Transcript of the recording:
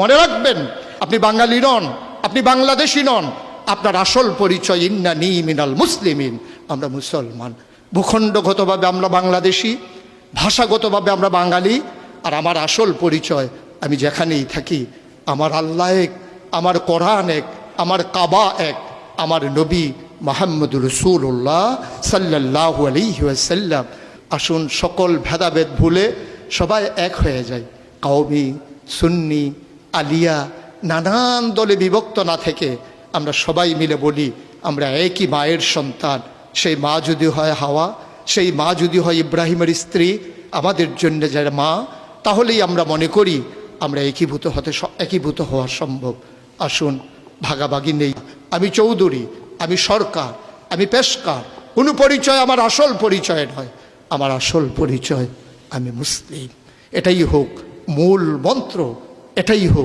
মনে রাখবেন, আপনি বাঙালি নন, আপনি বাংলাদেশি নন, আপনার আসল পরিচয় ইন্না নি মিনাল মুসলিমিন, আমরা মুসলমান। ভূখণ্ডগতভাবে আমরা বাংলাদেশি, ভাষাগতভাবে আমরা বাঙালি, আর আমার আসল পরিচয় আমি যেখানেই থাকি, আমার আল্লাহ এক, আমার কোরআন এক, আমার কাবা এক, আমার নবী মাহমুদুর রসুল্লাহ সাল্লাহ আলিহাসাল্লাম আসুন সকল ভেদাভেদ ভুলে সবাই এক হয়ে যায় কাউমি সুন্নি আলিয়া নানান দলে বিভক্ত না থেকে আমরা সবাই মিলে বলি, আমরা একই মায়ের সন্তান। সেই মা যদি হয় হাওয়া, সেই মা যদি হয় ইব্রাহিমের স্ত্রী, আমাদের জন্য যারা মা, তাহলেই আমরা মনে করি আমরা একীভূত হতে একীভূত হওয়া সম্ভব। আসুন, ভাগাভাগি নেই। আমি চৌধুরী, আমি সরকার, আমি পেশকার। কোনো পরিচয় আমার আসল পরিচয় নয়। আমার আসল পরিচয়, আমি মুসলিম। এটাই হোক মূল মন্ত্র, এটাই হোক।